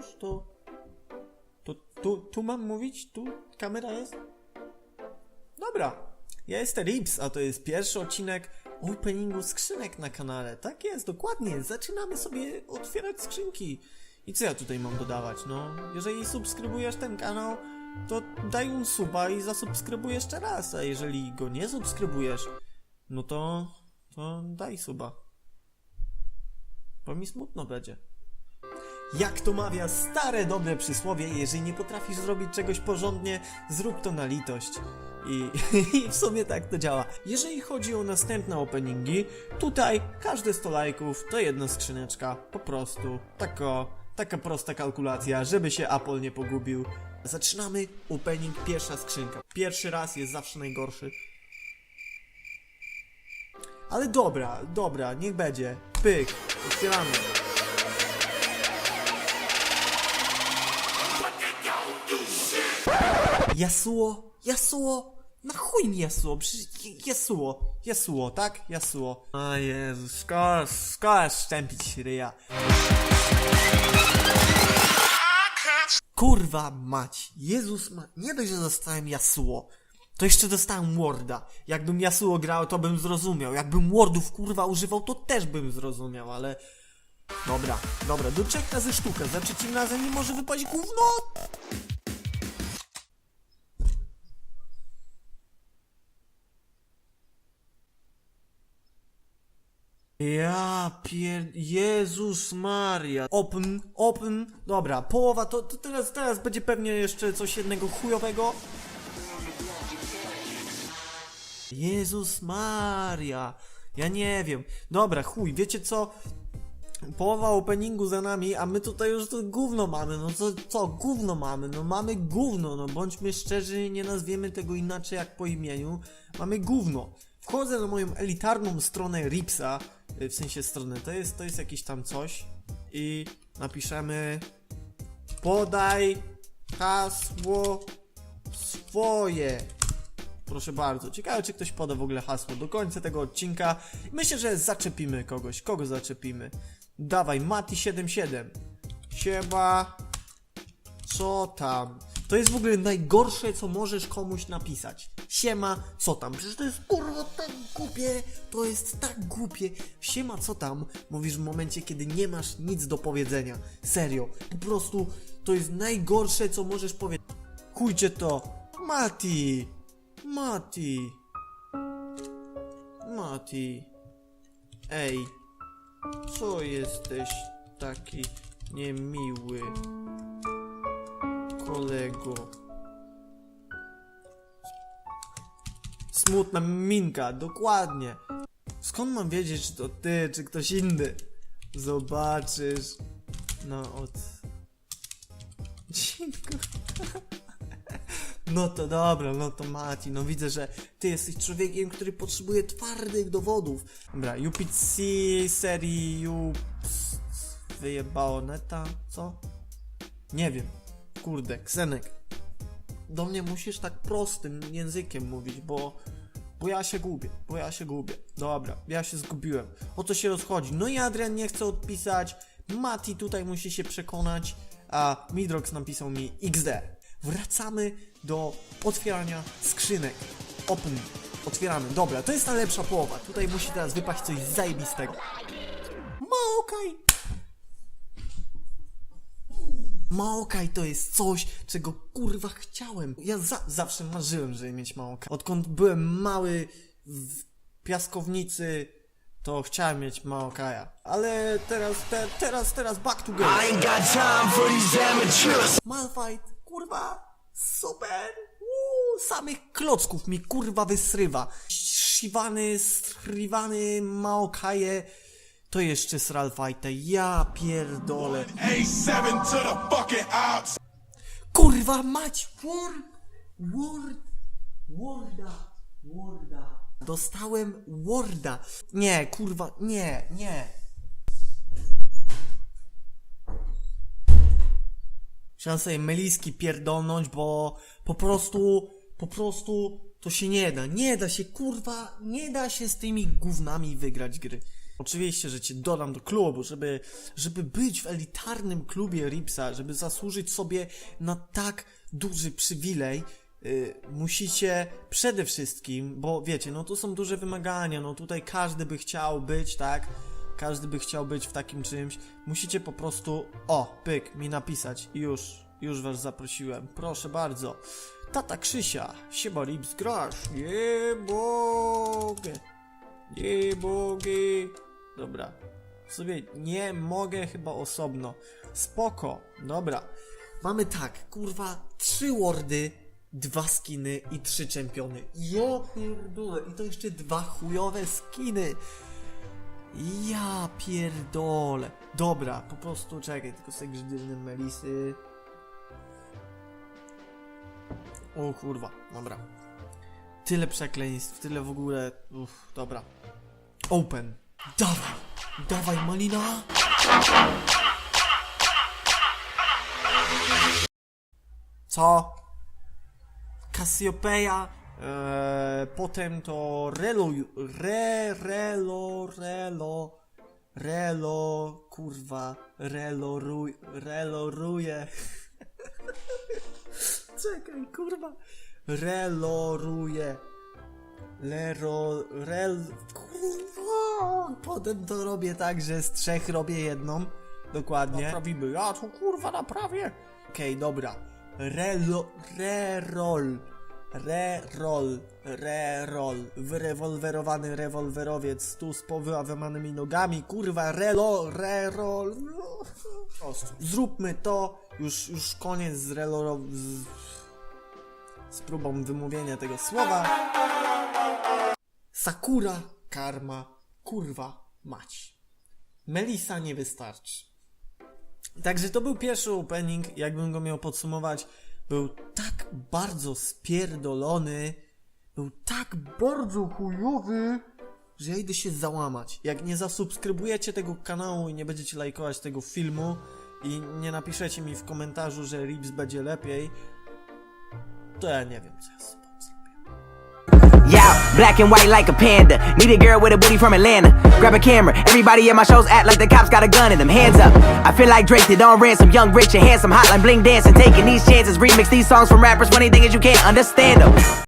Już? To... To tu, tu mam mówić? Tu kamera jest? Dobra. Ja jestem Rips, a to jest pierwszy odcinek openingu skrzynek na kanale. Tak jest, dokładnie. Zaczynamy sobie otwierać skrzynki. I co ja tutaj mam dodawać? No, jeżeli subskrybujesz ten kanał, to daj un suba i zasubskrybuj jeszcze raz. A jeżeli go nie subskrybujesz, no to, to daj suba. Bo mi smutno będzie. Jak to mawia stare dobre przysłowie, jeżeli nie potrafisz zrobić czegoś porządnie, zrób to na litość. I, I w sumie tak to działa. Jeżeli chodzi o następne openingi, tutaj każde 100 lajków to jedna skrzyneczka. Po prostu. Tako, taka prosta kalkulacja, żeby się Apple nie pogubił. Zaczynamy opening, pierwsza skrzynka. Pierwszy raz jest zawsze najgorszy. Ale dobra, dobra, niech będzie. Pyk, otwieramy. Yasuo, Yasuo, na chuj mi Yasuo, przecież Yasuo, Yasuo, tak? Yasuo. A Jezu, szkoda, szkoda szczępić ryja. Kurwa mać, Jezus ma... Nie dość, że dostałem Yasuo, to jeszcze dostałem Warda. Jakbym Yasuo grał, to bym zrozumiał. Jakbym Wardów kurwa używał, to też bym zrozumiał, ale... Dobra, dobra, do trzech razy sztuka, za trzecim razem nie może wypaść gówno! Ja pier... Jezus Maria. Open, open. Dobra, połowa to, to teraz, teraz będzie pewnie jeszcze coś jednego chujowego. Jezus Maria. Ja nie wiem. Dobra, chuj, wiecie co? Połowa openingu za nami, a my tutaj już to gówno mamy. No co, co, gówno mamy? No mamy gówno, no bądźmy szczerzy, nie nazwiemy tego inaczej jak po imieniu. Mamy gówno. Wchodzę na moją elitarną stronę Ripsa, w sensie stronę, to jest, to jest jakieś tam coś i napiszemy podaj hasło swoje. Proszę bardzo. Ciekawe, czy ktoś poda w ogóle hasło do końca tego odcinka. Myślę, że zaczepimy kogoś. Kogo zaczepimy? Dawaj, Mati77. Siema. Co tam? To jest w ogóle najgorsze, co możesz komuś napisać. Siema, co tam? Przecież to jest kurwa tak głupie. To jest tak głupie. Siema, co tam? Mówisz w momencie, kiedy nie masz nic do powiedzenia. Serio. Po prostu to jest najgorsze, co możesz powiedzieć. Chujcie to. Mati. Mati. Mati. Ej. Co jesteś taki niemiły? Kolego. Smutna minka, dokładnie. Skąd mam wiedzieć, czy to ty, czy ktoś inny? Zobaczysz. No od... Cinko. No to dobra, no to Mati, no widzę, że ty jesteś człowiekiem, który potrzebuje twardych dowodów. Dobra, UPC serii Ups... Wyjebało neta, co? Nie wiem. Kurde, Ksenek. Do mnie musisz tak prostym językiem mówić, bo... Bo ja się gubię, bo ja się gubię. Dobra, ja się zgubiłem. O co się rozchodzi? No i Adrian nie chce odpisać, Mati tutaj musi się przekonać, a Midrox napisał mi XD. Wracamy do otwierania skrzynek. Open. Otwieramy. Dobra, to jest ta lepsza połowa. Tutaj musi teraz wypaść coś zajebistego. Maokaj! Maokaj to jest coś, czego kurwa chciałem. Ja za zawsze marzyłem, żeby mieć Maokaj. Odkąd byłem mały w piaskownicy, to chciałem mieć Maokaja. Ale teraz, te, teraz, teraz back to game. I ain't got time for these amateurs. Malfight, kurwa, super! Uuu, samych klocków mi kurwa wysrywa. Shivany, strivany, Maokaje, to jeszcze Sralfajte, ja pierdolę. A7 to the fucking ops. Kurwa mać, Word, Word, Worda, Worda. Dostałem Worda. Nie, kurwa, nie, nie. Chciałem sobie meliski pierdolnąć, bo po prostu, po prostu to się nie da. Nie da się, kurwa, nie da się z tymi gównami wygrać gry. Oczywiście, że cię dodam do klubu, żeby, żeby być w elitarnym klubie Ripsa, żeby zasłużyć sobie na tak duży przywilej, y, musicie przede wszystkim, bo wiecie, no tu są duże wymagania, no tutaj każdy by chciał być, tak? Każdy by chciał być w takim czymś. Musicie po prostu, o, pyk, mi napisać już, już was zaprosiłem. Proszę bardzo. Tata Krzysia, siema Rips, grasz? Nie mogę. Nie. Dobra. W sobie nie mogę chyba osobno. Spoko. Dobra. Mamy tak, kurwa, trzy wordy, dwa skiny i trzy czempiony. Ja pierdolę. I to jeszcze dwa chujowe skiny. Ja pierdolę. Dobra, po prostu czekaj, tylko sobie grzydylny Melisy. O kurwa, dobra. Tyle przekleństw, tyle w ogóle. Uff, dobra. Open. Dawaj, dawaj Malina. Co? Cassiopeia. Eee, potem to Relo. Re, relo, relo. Relo, kurwa. Reloruj, reloruje. Czekaj, kurwa. Reloruje. Lero, rel, kurwa. Potem to robię tak, że z trzech robię jedną. Dokładnie. Naprawimy. Ja tu kurwa naprawię. Okej, dobra. Relo, rerol. Rerol, rerol. Wyrewolwerowany rewolwerowiec tu z powyłamanymi nogami. Kurwa, relo, rerol. Zróbmy to. Już, już koniec z reloro... Z, z próbą wymówienia tego słowa. Sakura, karma, kurwa, mać. Melisa nie wystarczy. Także to był pierwszy opening, jakbym go miał podsumować. Był tak bardzo spierdolony, był tak bardzo chujowy, że ja idę się załamać. Jak nie zasubskrybujecie tego kanału i nie będziecie lajkować tego filmu i nie napiszecie mi w komentarzu, że Rips będzie lepiej, to ja nie wiem, co ja black and white like a panda. Need a girl with a booty from Atlanta. Grab a camera. Everybody at my shows act like the cops got a gun in them. Hands up. I feel like Drake did on ransom. Young, rich, and handsome. Hotline bling dancing. Taking these chances. Remix these songs from rappers. Funny thing is you can't understand them.